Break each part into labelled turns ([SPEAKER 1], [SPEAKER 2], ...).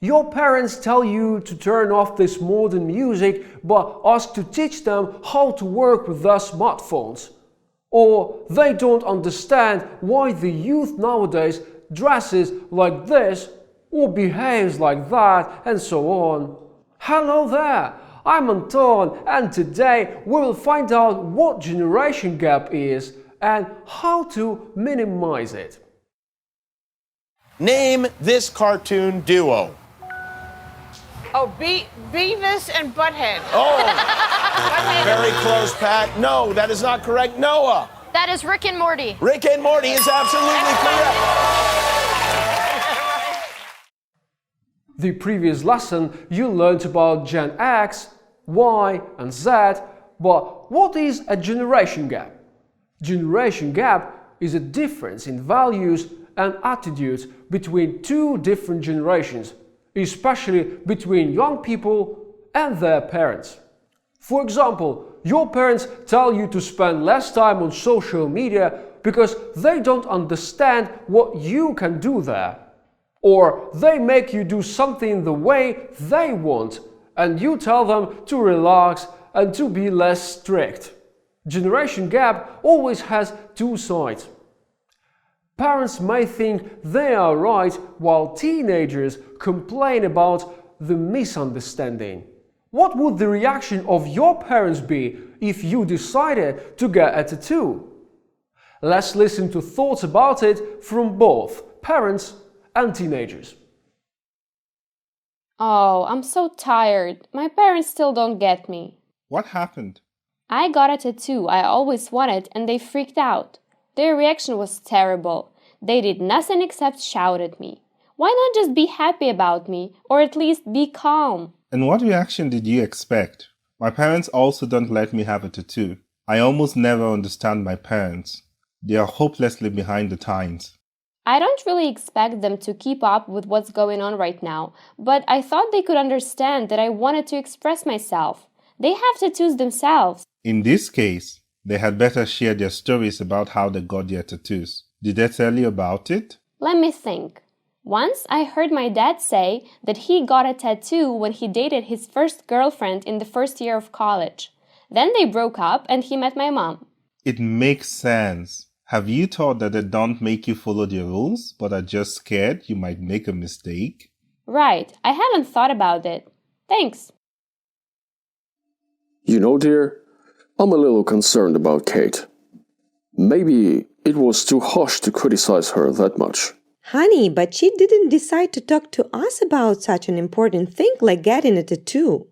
[SPEAKER 1] Your parents tell you to turn off this modern music but ask to teach them how to work with their smartphones. Or they don't understand why the youth nowadays dresses like this or behaves like that and so on. Hello there, I'm Anton and today we will find out what generation gap is and how to minimize it.
[SPEAKER 2] Name this cartoon duo.
[SPEAKER 3] Oh, Be- Beavis and Butthead.
[SPEAKER 2] Oh, very close, Pat. No, that is not correct. Noah.
[SPEAKER 4] That is Rick and Morty.
[SPEAKER 2] Rick and Morty is absolutely correct.
[SPEAKER 1] The previous lesson you learned about Gen X, Y, and Z, but what is a generation gap? Generation gap is a difference in values and attitudes between two different generations, especially between young people and their parents. For example, your parents tell you to spend less time on social media because they don't understand what you can do there. Or they make you do something the way they want, and you tell them to relax and to be less strict. Generation gap always has two sides. Parents may think they are right while teenagers complain about the misunderstanding. What would the reaction of your parents be if you decided to get a tattoo? Let's listen to thoughts about it from both parents and teenagers.
[SPEAKER 4] Oh, I'm so tired. My parents still don't get me.
[SPEAKER 5] What happened?
[SPEAKER 4] I got a tattoo I always wanted and they freaked out. Their reaction was terrible. They did nothing except shout at me. Why not just be happy about me, or at least be calm?
[SPEAKER 5] And what reaction did you expect? My parents also don't let me have a tattoo. I almost never understand my parents. They are hopelessly behind the times.
[SPEAKER 4] I don't really expect them to keep up with what's going on right now, but I thought they could understand that I wanted to express myself. They have tattoos themselves.
[SPEAKER 5] In this case, they had better share their stories about how they got their tattoos. Did they tell you about it?
[SPEAKER 4] Let me think. Once I heard my dad say that he got a tattoo when he dated his first girlfriend in the first year of college. Then they broke up and he met my mom.
[SPEAKER 5] It makes sense. Have you thought that they don't make you follow the rules, but are just scared you might make a mistake?
[SPEAKER 4] Right, I haven't thought about it. Thanks.
[SPEAKER 6] You know, dear, I'm a little concerned about Kate. Maybe it was too harsh to criticize her that much.
[SPEAKER 7] Honey, but she didn't decide to talk to us about such an important thing like getting a tattoo.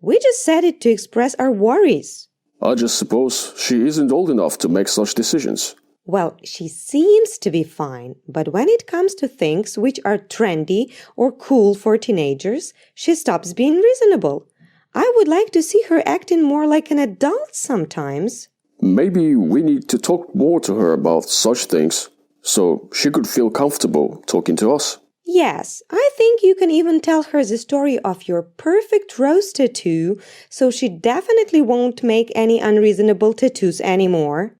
[SPEAKER 7] We just said it to express our worries.
[SPEAKER 6] I just suppose she isn't old enough to make such decisions.
[SPEAKER 7] Well, she seems to be fine, but when it comes to things which are trendy or cool for teenagers, she stops being reasonable. I would like to see her acting more like an adult sometimes.
[SPEAKER 6] Maybe we need to talk more to her about such things so she could feel comfortable talking to us.
[SPEAKER 7] Yes, I think you can even tell her the story of your perfect rose tattoo, so she definitely won't make any unreasonable tattoos anymore.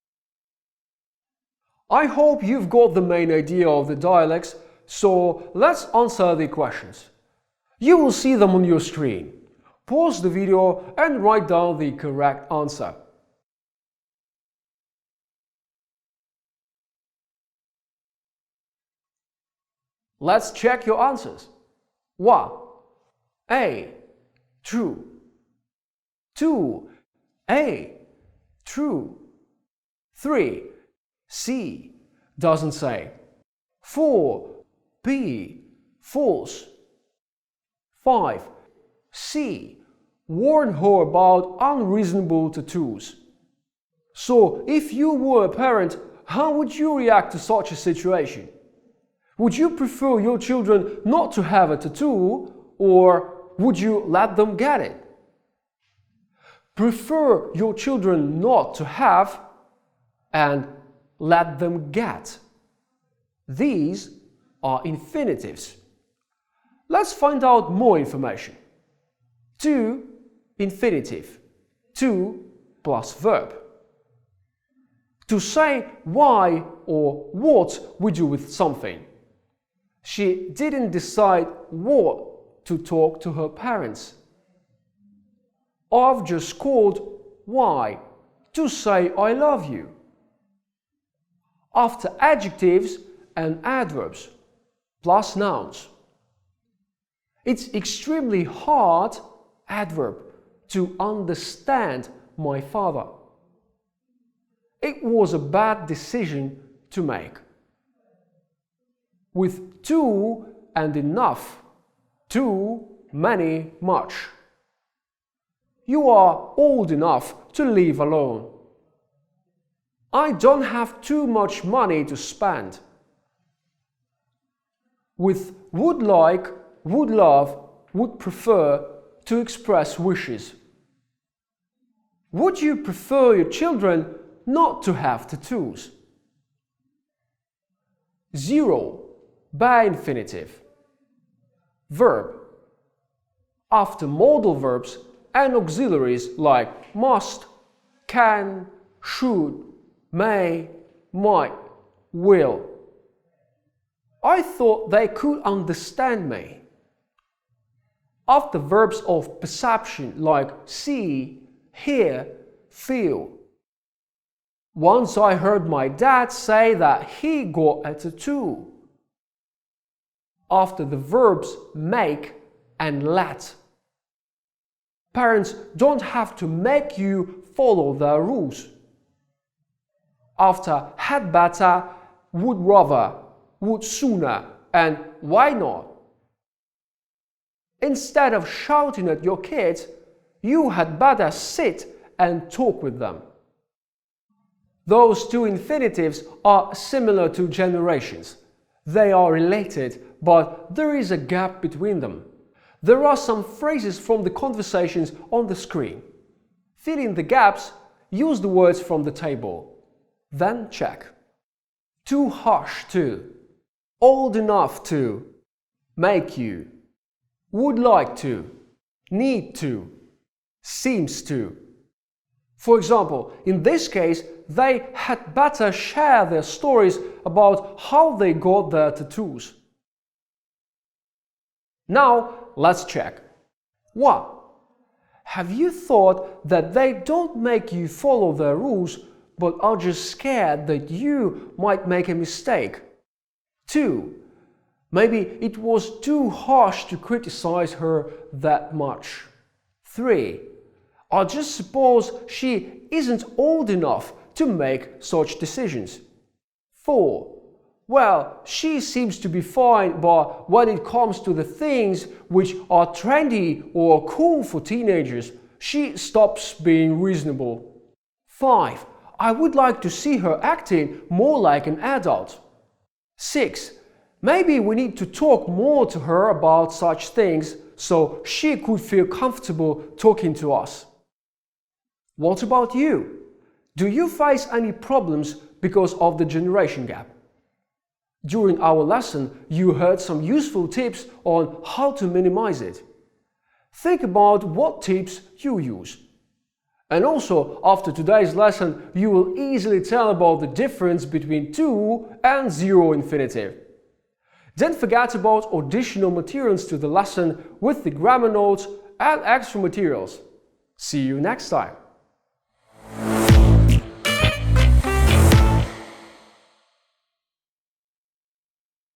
[SPEAKER 1] I hope you've got the main idea of the dialects, so let's answer the questions. You will see them on your screen. Pause the video and write down the correct answer. Let's check your answers. 1. A. True. 2. A. True. 3. C. Doesn't say. 4. B. False. 5. C. Warn her about unreasonable tattoos. So, if you were a parent, how would you react to such a situation? Would you prefer your children not to have a tattoo, or would you let them get it? Prefer your children not to have and let them get. These are infinitives. Let's find out more information. To infinitive. To plus verb. To say why or what we do with something. She didn't decide what to talk to her parents. I've just called why to say I love you. After adjectives and adverbs plus nouns. It's extremely hard adverb to understand my father. It was a bad decision to make. With too and enough, too many, much. You are old enough to live alone. I don't have too much money to spend. With would like, would love, would prefer to express wishes. Would you prefer your children not to have tattoos? Zero, by infinitive. Verb. After modal verbs and auxiliaries like must, can, should, may, might, will. I thought they could understand me. After verbs of perception like see, hear, feel. Once I heard my dad say that he got a tattoo. After the verbs make and let. Parents don't have to make you follow their rules. After had better, would rather, would sooner, and why not? Instead of shouting at your kids, you had better sit and talk with them. Those two infinitives are similar to generations. They are related, but there is a gap between them. There are some phrases from the conversations on the screen. Fill in the gaps, use the words from the table. Then check. Too harsh to, old enough to, make you, would like to, need to, seems to. For example, in this case, they had better share their stories about how they got their tattoos. Now, let's check. 1. Have you thought that they don't make you follow their rules, but are just scared that you might make a mistake? 2. Maybe it was too harsh to criticize her that much. 3. I just suppose she isn't old enough to make such decisions. 4. Well, she seems to be fine, but when it comes to the things which are trendy or cool for teenagers, she stops being reasonable. 5. I would like to see her acting more like an adult. 6. Maybe we need to talk more to her about such things so she could feel comfortable talking to us. What about you? Do you face any problems because of the generation gap? During our lesson, you heard some useful tips on how to minimize it. Think about what tips you use. And also, after today's lesson, you will easily tell about the difference between 2 and 0 infinitive. Don't forget about additional materials to the lesson with the grammar notes and extra materials. See you next time!